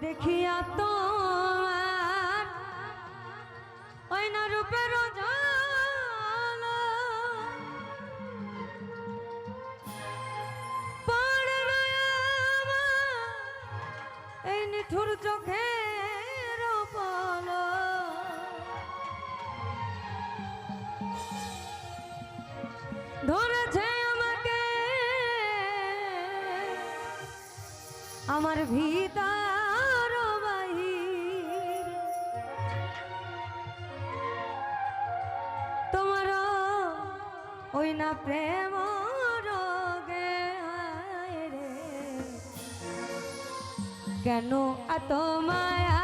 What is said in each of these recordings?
できやっと ওই না প্রেম রোগে রে। কেন এত মায়া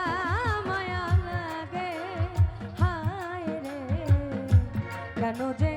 মায়া লাগে হায় রে। কেন যে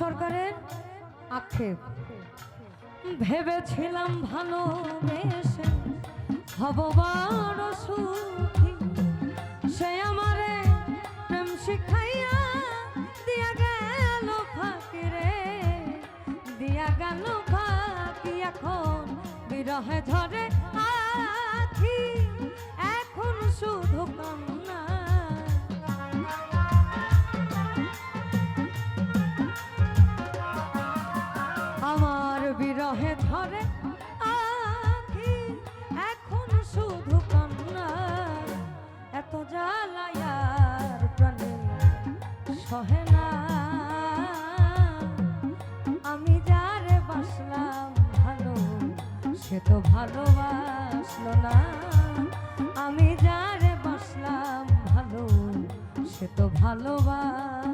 সরকারের আক্ষেপ। ভেবেছিলাম ভালোবেসে হব সুখী। সে আমারে প্রেম শিখাইয়া দিয়া গেল ফাঁকি রে দিয়া গেল ফাঁকি এখন বিরহে ধরে আখি। এখন শুধু কাম জ্বালায়ার প্রাণে বাসলাম ভালো, সে তো ভালোবাসলো না। আমি যারে বাসলাম ভালো, সে তো ভালোবাস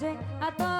I thought.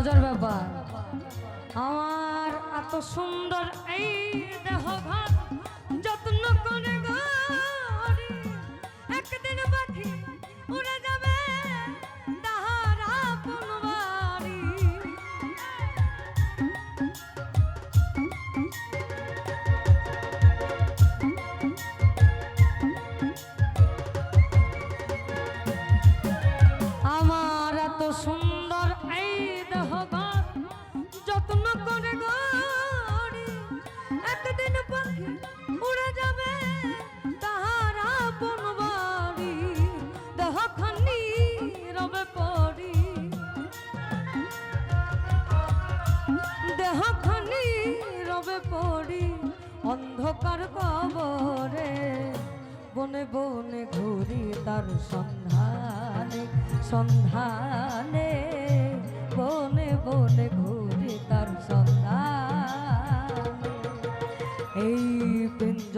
মজার ব্যাপার। আমার এত সুন্দর এই দেহ ভাত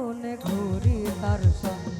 কারণে ঘুরি তার সঙ্গে।